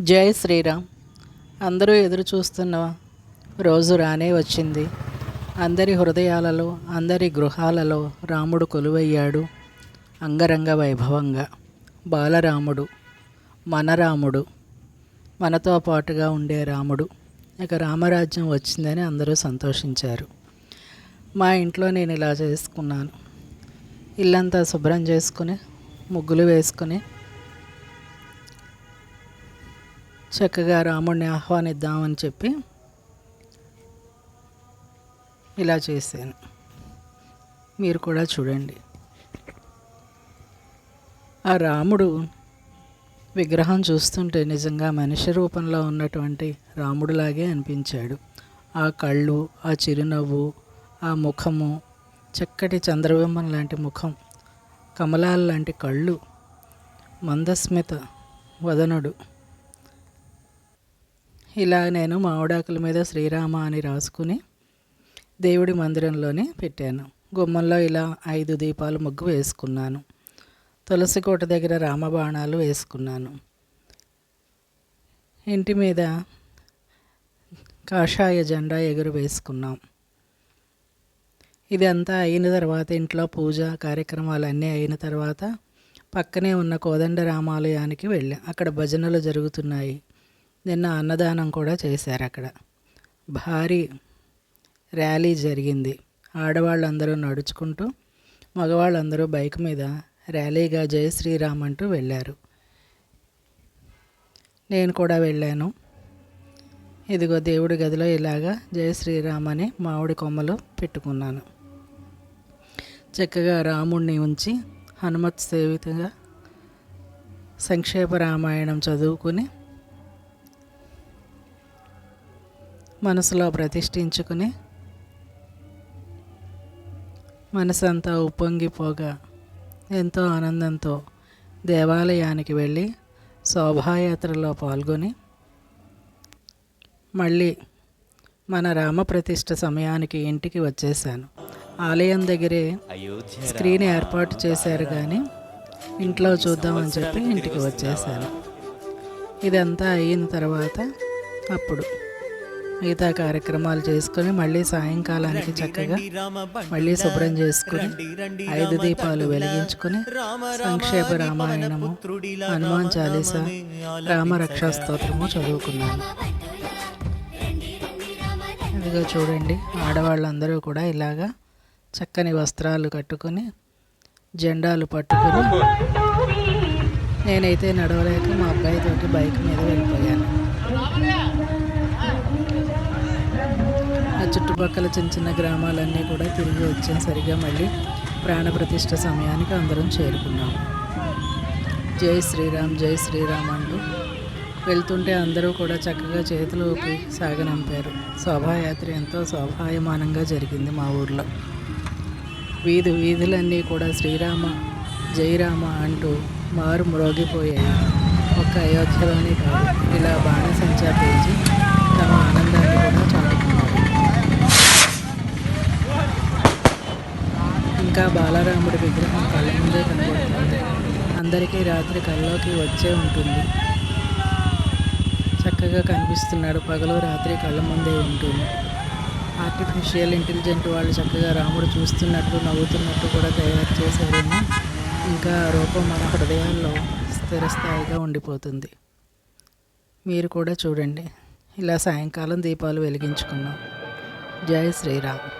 జై శ్రీరామ్. అందరూ ఎదురు చూస్తున్న రోజు రానే వచ్చింది. అందరి హృదయాలలో అందరి గృహాలలో రాముడు కొలువయ్యాడు. అంగరంగ వైభవంగా. బాలరాముడు మన రాముడు మనతో పాటుగా ఉండే రాముడు. ఇక రామరాజ్యం వచ్చిందని అందరూ సంతోషించారు. మా ఇంట్లో నేను ఇలా చేసుకున్నాను. ఇల్లంతా శుభ్రం చేసుకుని ముగ్గులు వేసుకుని చక్కగా రాముడిని ఆహ్వానిద్దామని చెప్పి ఇలా చేశాను. మీరు కూడా చూడండి. ఆ రాముడు విగ్రహం చూస్తుంటే నిజంగా మనిషి రూపంలో ఉన్నటువంటి రాముడిలాగే అనిపించాడు. ఆ కళ్ళు ఆ చిరునవ్వు ఆ ముఖము చక్కటి చంద్రబింబం లాంటి ముఖం కమలాల లాంటి కళ్ళు మందస్మిత వదనుడు ఇలా నేను మామిడాకుల మీద శ్రీరామ అని రాసుకుని దేవుడి మందిరంలోనే పెట్టాను. గుమ్మంలో ఇలా ఐదు దీపాలు ముగ్గు వేసుకున్నాను. తులసి కోట దగ్గర రామబాణాలు వేసుకున్నాను. ఇంటి మీద కాషాయ జెండా ఎగురు వేసుకున్నాం. ఇదంతా అయిన తర్వాత ఇంట్లో పూజ కార్యక్రమాలు అన్నీ అయిన తర్వాత పక్కనే ఉన్న కోదండ రామాలయానికి వెళ్ళాం. అక్కడ భజనలు జరుగుతున్నాయి. నిన్న అన్నదానం కూడా చేశారు అక్కడ. భారీ ర్యాలీ జరిగింది. ఆడవాళ్ళందరూ నడుచుకుంటూ మగవాళ్ళందరూ బైక్ మీద ర్యాలీగా జయ శ్రీరామ్ అంటూ వెళ్ళారు. నేను కూడా వెళ్ళాను. ఇదిగో దేవుడి గదిలో ఇలాగా జయ శ్రీరామ్ అని మామిడి కొమ్మలు పెట్టుకున్నాను. చక్కగా రాముణ్ణి ఉంచి హనుమత్ సేవితంగా సంక్షేప రామాయణం చదువుకుని మనసులో ప్రతిష్ఠించుకుని మనసంతా ఉప్పొంగిపోగా ఎంతో ఆనందంతో దేవాలయానికి వెళ్ళి శోభాయాత్రలో పాల్గొని మళ్ళీ మన రామప్రతిష్ఠ సమయానికి ఇంటికి వచ్చేసాను ఆలయం దగ్గరే స్క్రీన్ ఏర్పాటు చేశారు కానీ ఇంట్లో చూద్దామని చెప్పి ఇంటికి వచ్చేసాను ఇదంతా అయిన తర్వాత అప్పుడు మిగతా కార్యక్రమాలు చేసుకొని మళ్ళీ సాయంకాలానికి చక్కగా మళ్ళీ శుభ్రం చేసుకుని ఐదు దీపాలు వెలిగించుకుని సంక్షేప రామాయణము హనుమాన్ చాలీస రామరక్షా స్తోత్రము చదువుకున్నాను. ఇదిగో చూడండి ఆడవాళ్ళందరూ కూడా ఇలాగా చక్కని వస్త్రాలు కట్టుకొని జెండాలు పట్టుకొని నేనైతే నడవలేక మా అబ్బాయితోటి బైక్ మీద వెళ్ళిపోయాను. ఆ చుట్టుపక్కల చిన్న చిన్న గ్రామాలన్నీ కూడా తిరిగి వచ్చేసరిగా మళ్ళీ ప్రాణప్రతిష్ఠ సమయానికి అందరం చేరుకున్నాము జై శ్రీరామ్ జై శ్రీరామ్ అంటూ వెళ్తుంటే అందరూ కూడా చక్కగా చేతులు ఊపి సాగనంపారు. శోభాయాత్ర ఎంతో శోభాయమానంగా జరిగింది మా ఊర్లో. వీధి వీధులన్నీ కూడా శ్రీరామ జయరామ అంటూ మారు మ్రోగిపోయాయి ఒక్క అయోధ్యలోనే కాదు ఇలా బాణసంచా పేజీ తమ ఆనందాన్ని కూడా చాటుకున్నారు ఇంకా బలరాముడి విగ్రహం కళ్ళ ముందే కనబడుతుంది. అందరికీ రాత్రి కళ్ళలోకి వచ్చే ఉంటుంది. చక్కగా కనిపిస్తున్నాడు. పగలు రాత్రి కళ్ళ ముందే ఉంటుంది. ఆర్టిఫిషియల్ ఇంటెలిజెంట్ వాళ్ళు చక్కగా రాముడు చూస్తున్నట్టు నవ్వుతున్నట్టు కూడా తయారు చేశారేమో. ఇంకా ఆ రూపం మన హృదయాల్లో స్థిరస్థాయిగా ఉండిపోతుంది. మీరు కూడా చూడండి. ఇలా సాయంకాలం దీపాలు వెలిగించుకున్నాం జై శ్రీరామ్.